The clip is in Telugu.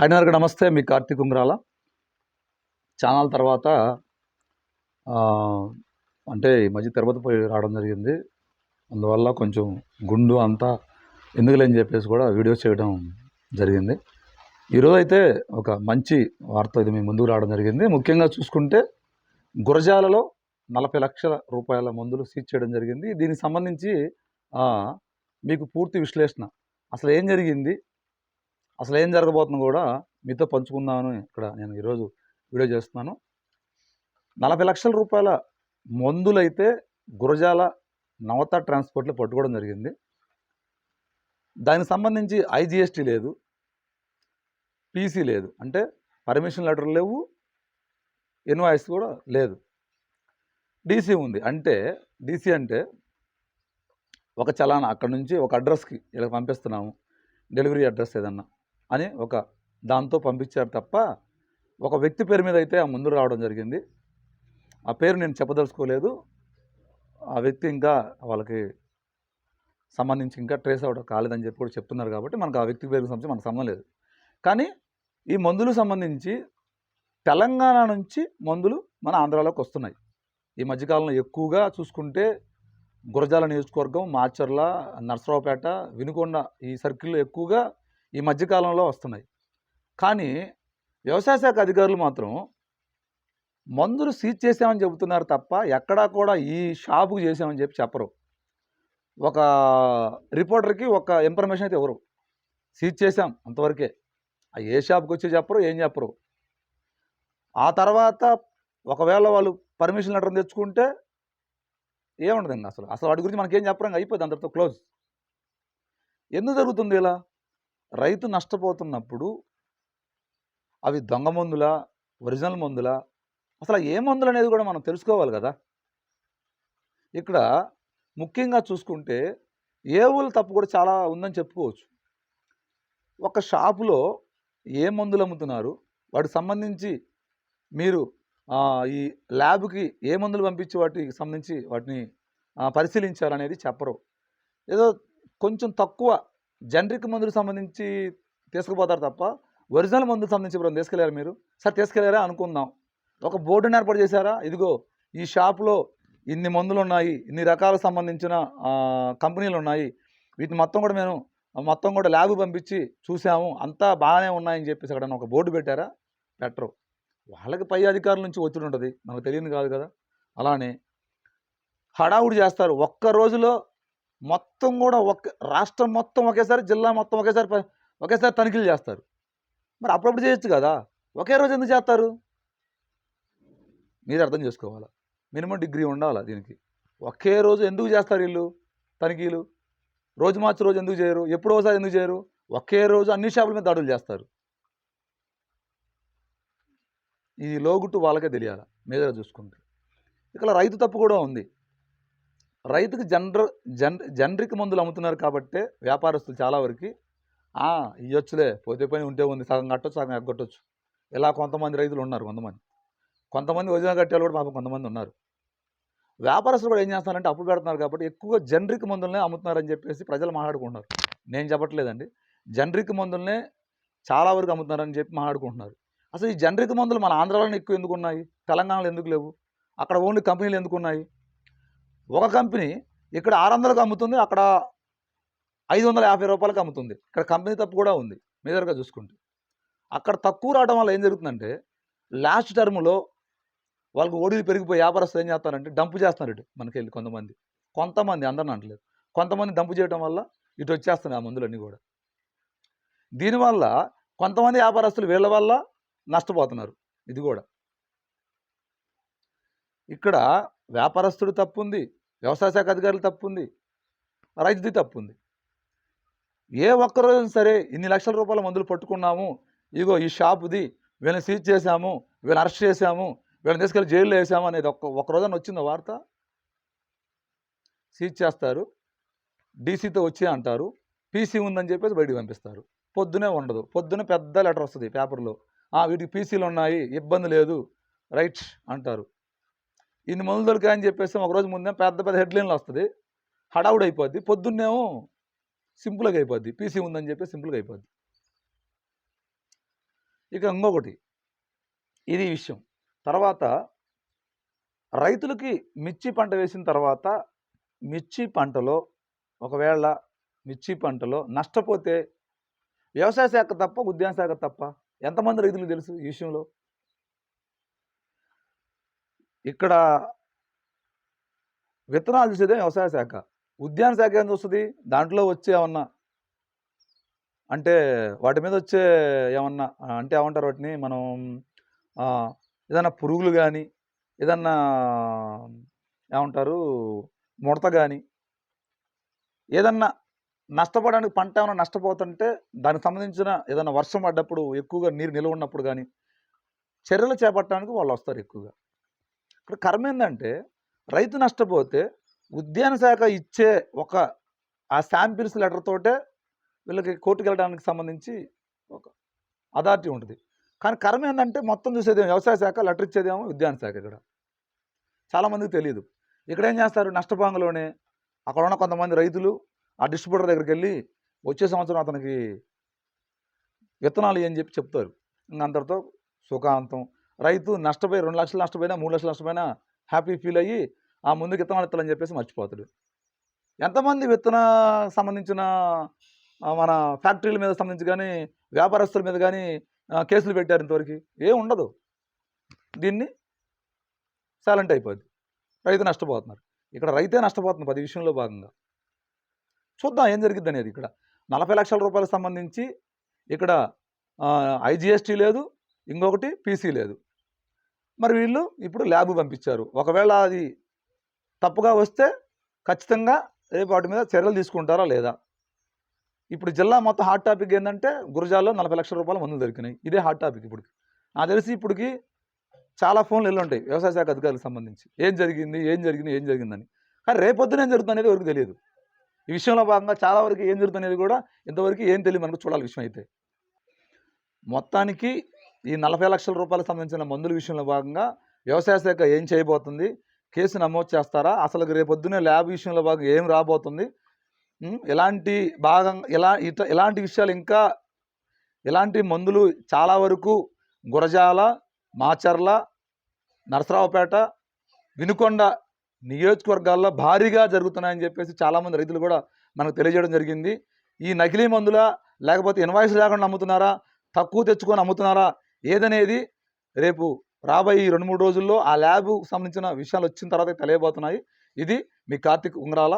హైనర్కి నమస్తే. మీ కార్తీక్ ఉంగరాల. ఛానల్ తర్వాత అంటే ఈ మధ్య తిరుపతి పోయి రావడం జరిగింది. అందువల్ల కొంచెం గుండు అంతా ఎందుకులేని చెప్పేసి కూడా వీడియోస్ చేయడం జరిగింది. ఈరోజు అయితే ఒక మంచి వార్త ఇది మీ ముందుకు రావడం జరిగింది. ముఖ్యంగా చూసుకుంటే గురజాలలో నలభై లక్షల రూపాయల మందులు సీజ్ చేయడం జరిగింది. దీనికి సంబంధించి మీకు పూర్తి విశ్లేషణ. అసలు ఏం జరిగింది? అసలు ఏం జరగబోతుందో కూడా మీతో పంచుకుందామని ఇక్కడ నేను ఈరోజు వీడియో చేస్తున్నాను. నలభై లక్షల రూపాయల మందులైతే గురజాల నవత ట్రాన్స్పోర్ట్లో పట్టుకోవడం జరిగింది. దానికి సంబంధించి ఐజిఎస్టీ లేదు. పీసీ లేదు. అంటే పర్మిషన్ లెటర్ లేవు. ఇన్వాయిస్ కూడా లేదు. డీసీ ఉంది. అంటే డీసీ అంటే ఒక చలానా అక్కడ నుంచి ఒక అడ్రస్కి ఇలా పంపిస్తున్నాము. డెలివరీ అడ్రస్ ఏదన్నా. అని ఒక దాంతో పంపించారు తప్ప ఒక వ్యక్తి పేరు మీద అయితే ఆ ముందు రావడం జరిగింది. ఆ పేరు నేను చెప్పదలుచుకోలేదు. ఆ వ్యక్తి ఇంకా వాళ్ళకి సంబంధించి ఇంకా ట్రేస్ అవడం కాలేదని చెప్పి కూడా చెప్తున్నారు కాబట్టి మనకు ఆ వ్యక్తి పేరుకి సంబంధించి మనకు సంబంధం లేదు. కానీ ఈ మందులు సంబంధించి తెలంగాణ నుంచి మందులు మన ఆంధ్రాలోకి వస్తున్నాయి. ఈ మధ్యకాలంలో ఎక్కువగా చూసుకుంటే గురజాల నియోజకవర్గం మాచర్ల నర్సరావుపేట వినుకొండ ఈ సర్కిల్లో ఎక్కువగా ఈ మధ్యకాలంలో వస్తున్నాయి. కానీ వ్యవసాయ శాఖ అధికారులు మాత్రం మందులు సీజ్ చేసామని చెబుతున్నారు తప్ప ఎక్కడా కూడా ఈ షాపుకు చేసామని చెప్పి చెప్పరు. ఒక రిపోర్టర్కి ఒక ఇన్ఫర్మేషన్ అయితే ఎవరు సీజ్ చేసాం అంతవరకే. ఆ ఏ షాప్కి వచ్చి చెప్పరు ఏం చెప్పరు. ఆ తర్వాత ఒకవేళ వాళ్ళు పర్మిషన్ లెటర్ తెచ్చుకుంటే ఏముండదు అసలు. అసలు వాటి గురించి మనకేం చెప్పడం అయిపోయింది అందరితో క్లోజ్. ఎందుకు జరుగుతుంది ఇలా? రైతు నష్టపోతున్నప్పుడు అవి దొంగ మందులా ఒరిజినల్ మందులా? అసలు ఏ మందులు అనేది కూడా మనం తెలుసుకోవాలి కదా? ఇక్కడ ముఖ్యంగా చూసుకుంటే ఏ తప్పు కూడా చాలా ఉందని చెప్పుకోవచ్చు. ఒక షాపులో ఏ మందులు అమ్ముతున్నారు? వాటికి సంబంధించి మీరు ఈ ల్యాబ్కి ఏ మందులు పంపించి వాటికి సంబంధించి వాటిని పరిశీలించాలనేది చెప్పరు. ఏదో కొంచెం తక్కువ జనరిక్ మందులకు సంబంధించి తీసుకుపోతారు తప్ప ఒరిజినల్ మందులకు సంబంధించి ఇప్పుడు తీసుకెళ్ళారు మీరు? సార్ తీసుకెళ్ళారా అనుకుందాం. ఒక బోర్డుని ఏర్పాటు చేశారా? ఇదిగో ఈ షాప్లో ఇన్ని మందులు ఉన్నాయి ఇన్ని రకాలకు సంబంధించిన కంపెనీలు ఉన్నాయి. వీటిని మొత్తం కూడా మేము మొత్తం కూడా ల్యాబ్ పంపించి చూసాము అంతా బాగానే ఉన్నాయని చెప్పేసి అక్కడ ఒక బోర్డు పెట్టారా? పెట్టరు. వాళ్ళకి పై అధికారుల నుంచి ఒత్తిడి ఉంటుంది. మనకు తెలియదు కాదు కదా. అలానే హడావుడి చేస్తారు. ఒక్క రోజులో మొత్తం కూడా ఒక రాష్ట్రం మొత్తం ఒకేసారి జిల్లా మొత్తం ఒకేసారి ఒకేసారి తనిఖీలు చేస్తారు. మరి అప్పుడప్పుడు చేయొచ్చు కదా? ఒకే రోజు ఎందుకు చేస్తారు? మీరు అర్థం చేసుకోవాలా? మినిమం డిగ్రీ ఉండాలా దీనికి? ఒకే రోజు ఎందుకు చేస్తారు వీళ్ళు తనిఖీలు? రోజు మార్చి రోజు ఎందుకు చేయరు? ఎప్పుడో ఒకసారి ఎందుకు చేయరు? ఒకే రోజు అన్ని షాపుల మీద దాడులు చేస్తారు. ఈ లోగుట్టు వాళ్ళకే తెలియాలి? మీద చూసుకుంటే ఇక్కడ రైతు తప్పు కూడా ఉంది. రైతుకు జనర జన్ జనరిక్ మందులు అమ్ముతున్నారు కాబట్టే వ్యాపారస్తులు చాలా వరకు ఇవ్వచ్చులే పోతే పని ఉంటే ఉంది సగం కట్టొచ్చు సగం ఎగ్గొట్టొచ్చు. ఇలా కొంతమంది రైతులు ఉన్నారు కొంతమంది. కొంతమంది వజన కట్టే కూడా పాపం కొంతమంది ఉన్నారు. వ్యాపారస్తులు కూడా ఏం చేస్తారంటే అప్పులు పెడుతున్నారు కాబట్టి ఎక్కువగా జనరిక్ మందులనే అమ్ముతున్నారని చెప్పేసి ప్రజలు మాట్లాడుకుంటున్నారు. నేను చెప్పట్లేదండి. జనరిక్ మందులనే చాలా వరకు అమ్ముతున్నారని చెప్పి మాట్లాడుకుంటున్నారు. అసలు ఈ జనరిక్ మందులు మన ఆంధ్రాలోనే ఎక్కువ ఎందుకు ఉన్నాయి? తెలంగాణలో ఎందుకు లేవు? అక్కడ ఓన్లీ కంపెనీలు ఎందుకు ఉన్నాయి? ఒక కంపెనీ ఇక్కడ ఆరు వందలకు అమ్ముతుంది అక్కడ ఐదు వందల యాభై రూపాయలకు అమ్ముతుంది. ఇక్కడ కంపెనీ తప్పు కూడా ఉంది మేజర్గా చూసుకుంటే. అక్కడ తక్కువ రావడం వల్ల ఏం జరుగుతుందంటే లాస్ట్ టర్మ్లో వాళ్ళకి ఓడీలు పెరిగిపోయి వ్యాపారస్తులు ఏం చేస్తారంటే డంపు చేస్తున్నారు ఇటు మనకి వెళ్ళి కొంతమంది. కొంతమంది అందరిని అంటలేదు కొంతమంది డంపు చేయడం వల్ల ఇటు వచ్చేస్తున్నాయి ఆ మందులన్నీ కూడా. దీనివల్ల కొంతమంది వ్యాపారస్తులు వీళ్ళ వల్ల నష్టపోతున్నారు ఇది కూడా. ఇక్కడ వ్యాపారస్తుడు తప్పు ఉంది వ్యవసాయ శాఖ అధికారులు తప్పు ఉంది రైతుది తప్పు ఉంది ఏ ఒక్కరోజు సరే ఇన్ని లక్షల రూపాయల మందులు పట్టుకున్నాము ఇగో ఈ షాపుది వీళ్ళని సీజ్ చేశాము వీళ్ళని అరెస్ట్ చేశాము వీళ్ళని తీసుకెళ్ళి జైల్లో వేసాము అనేది ఒక్క ఒక్క రోజున వచ్చింది వార్త? సీజ్ చేస్తారు డీసీతో వచ్చి అంటారు పీసీ ఉందని చెప్పేసి బయటికి పంపిస్తారు. పొద్దునే ఉండదు. పొద్దున పెద్ద లెటర్ వస్తుంది పేపర్లో. వీటికి పీసీలు ఉన్నాయి ఇబ్బంది లేదు రైట్ అంటారు. ఇన్ని మందులు దొరికాయని చెప్పేసి ఒకరోజు ముందే పెద్ద పెద్ద హెడ్లైన్లు వస్తుంది. హడావుడు అయిపోద్ది. పొద్దున్నేమో సింపుల్గా అయిపోద్ది. పీసీ ఉందని చెప్పి సింపుల్గా అయిపోద్ది. ఇక ఇంకొకటి. ఇది విషయం. తర్వాత రైతులకి మిర్చి పంట వేసిన తర్వాత మిర్చి పంటలో ఒకవేళ మిర్చి పంటలో నష్టపోతే వ్యవసాయ శాఖ తప్ప ఉద్యాన శాఖ తప్ప ఎంతమంది రైతులకు తెలుసు ఈ విషయంలో? ఇక్కడ విత్తనాలు చూసేదే వ్యవసాయ శాఖ. ఉద్యాన శాఖ ఏం చూస్తుంది? దాంట్లో వచ్చే ఏమన్నా అంటే వాటి మీద వచ్చే ఏమన్నా అంటే ఏమంటారు వాటిని? మనం ఏదన్నా పురుగులు కానీ ఏదన్నా ఏమంటారు? ముడత కానీ ఏదన్నా నష్టపోవడానికి పంట ఏమైనా నష్టపోతుంటే దానికి సంబంధించిన ఏదైనా వర్షం పడ్డప్పుడు ఎక్కువగా నీరు నిల్వ ఉన్నప్పుడు కానీ చర్యలు చేపట్టడానికి వాళ్ళు వస్తారు ఎక్కువగా. ఇక్కడ కర్మ ఏంటంటే రైతు నష్టపోతే ఉద్యాన శాఖ ఇచ్చే ఒక ఆ శాంపిల్స్ లెటర్ తోటే వీళ్ళకి కోర్టుకు వెళ్ళడానికి సంబంధించి ఒక అథారిటీ ఉంటుంది. కానీ కర్మ ఏంటంటే మొత్తం చూసేది వ్యవసాయ శాఖ లెటర్ ఇచ్చేదేమో ఉద్యాన శాఖ ఇక్కడ చాలామందికి తెలియదు. ఇక్కడ ఏం చేస్తారు? నష్టభాగంలోనే అక్కడ ఉన్న కొంతమంది రైతులు ఆ డిస్ట్రిబ్యూటర్ దగ్గరికి వెళ్ళి వచ్చే సంవత్సరం అతనికి విత్తనాలు అని చెప్పి చెప్తారు. ఇంకా అంతటితో సుఖాంతం. రైతు నష్టపోయి రెండు లక్షలు నష్టపోయినా మూడు లక్షలు నష్టపోయినా హ్యాపీ ఫీల్ అయ్యి ఆ ముందుకు విత్తనాలు చెప్పేసి మర్చిపోతాడు. ఎంతమంది విత్తన సంబంధించిన మన ఫ్యాక్టరీల మీద సంబంధించి కానీ వ్యాపారస్తుల మీద కానీ కేసులు పెట్టారు ఇంతవరకు? ఏం ఉండదు. దీన్ని సైలెంట్ అయిపోద్ది. రైతు నష్టపోతున్నారు. ఇక్కడ రైతే నష్టపోతుంది పది విషయంలో భాగంగా. చూద్దాం ఏం జరిగింది అనేది ఇక్కడ. నలభై లక్షల రూపాయలకు సంబంధించి ఇక్కడ ఐజిఎస్టీ లేదు ఇంకొకటి పీసీ లేదు. మరి వీళ్ళు ఇప్పుడు ల్యాబ్ పంపించారు. ఒకవేళ అది తప్పుగా వస్తే ఖచ్చితంగా రేపు వాటి మీద చర్యలు తీసుకుంటారా లేదా? ఇప్పుడు జిల్లా మొత్తం హాట్ టాపిక్ ఏంటంటే గురజాల్లో నలభై లక్షల రూపాయల మందులు దొరికినాయి. ఇదే హాట్ టాపిక్ ఇప్పుడు. నాకు తెలిసి ఇప్పటికి చాలా ఫోన్లు వెళ్ళి ఉంటాయి వ్యవసాయ శాఖ అధికారులకు సంబంధించి. ఏం జరిగింది ఏం జరిగింది ఏం జరిగిందని. కానీ రేపొద్దున ఏం జరుగుతుంది అనేది వరకు తెలియదు. ఈ విషయంలో భాగంగా చాలా వరకు ఏం జరుగుతుంది అనేది కూడా ఇంతవరకు ఏం తెలియదు మనకు చూడాలి విషయం అయితే. మొత్తానికి ఈ నలభై లక్షల రూపాయలకు సంబంధించిన మందుల విషయంలో భాగంగా వ్యవసాయ శాఖ ఏం చేయబోతుంది? కేసు నమోదు చేస్తారా? అసలు రేపొద్దునే ల్యాబ్ విషయంలో భాగంగా ఏం రాబోతుంది? ఎలాంటి భాగం ఎలా ఇట ఎలాంటి విషయాలు ఇంకా ఎలాంటి మందులు చాలా వరకు గురజాల మాచర్ల నరసరావుపేట వినుకొండ నియోజకవర్గాల్లో భారీగా జరుగుతున్నాయని చెప్పేసి చాలామంది రైతులు కూడా మనకు తెలియజేయడం జరిగింది. ఈ నకిలీ మందుల లేకపోతే ఇన్వాయిస్ లేకుండా అమ్ముతున్నారా? తక్కువ తెచ్చుకొని అమ్ముతున్నారా? ఏదనేది రేపు రాబోయే ఈ రెండు మూడు రోజుల్లో ఆ ల్యాబ్కు సంబంధించిన విషయాలు వచ్చిన తర్వాత తెలియబోతున్నాయి. ఇది మీ కార్తిక్ ఉంగరాల